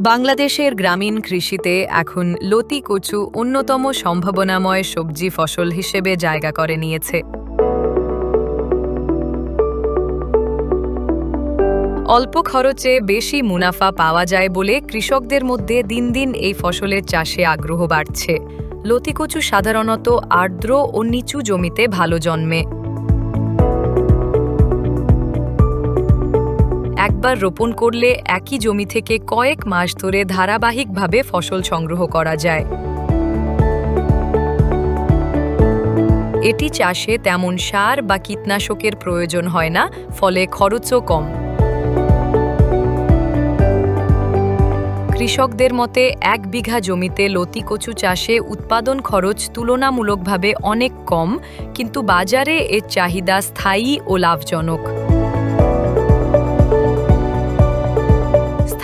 বাংলাদেশের গ্রামীণ কৃষিতে এখন লতি কচু অন্যতম সম্ভাবনাময় সবজি ফসল হিসেবে জায়গা করে নিয়েছে। অল্প খরচে বেশি মুনাফা পাওয়া যায় বলে কৃষকদের মধ্যে দিন দিন এই ফসলের চাষে আগ্রহ বাড়ছে। লতিকচু সাধারণত আর্দ্র ও নিচু জমিতে ভালো জন্মে। একবার রোপণ করলে একই জমি থেকে কয়েক মাস ধরে ধারাবাহিকভাবে ফসল সংগ্রহ করা যায়। এটি চাষে তেমন সার বা কীটনাশকের প্রয়োজন হয় না, ফলে খরচও কম। কৃষকদের মতে, এক বিঘা জমিতে লতি কচু চাষে উৎপাদন খরচ তুলনামূলকভাবে অনেক কম, কিন্তু বাজারে এর চাহিদা স্থায়ী ও লাভজনক।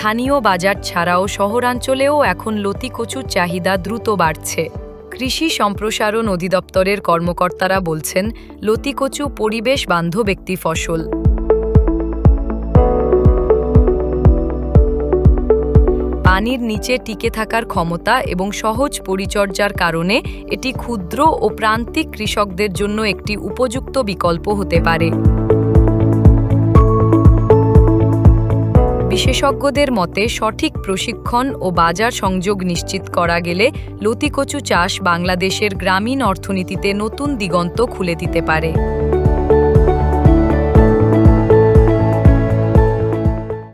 স্থানীয় বাজার ছাড়াও শহরাঞ্চলেও এখন লতি কচুর চাহিদা দ্রুত বাড়ছে। কৃষি সম্প্রসারণ অধিদপ্তরের কর্মকর্তারা বলছেন লতি কচু পরিবেশ বান্ধব একটি ফসল। পানির নিচে টিকে থাকার ক্ষমতা এবং সহজ পরিচর্যার কারণে এটি ক্ষুদ্র ও প্রান্তিক কৃষকদের জন্য একটি উপযুক্ত বিকল্প হতে পারে। বিশেষজ্ঞদের মতে, সঠিক প্রশিক্ষণ ও বাজার সংযোগ নিশ্চিত করা গেলে লতিকচু চাষ বাংলাদেশের গ্রামীণ অর্থনীতিতে নতুন দিগন্ত খুলে দিতে পারে।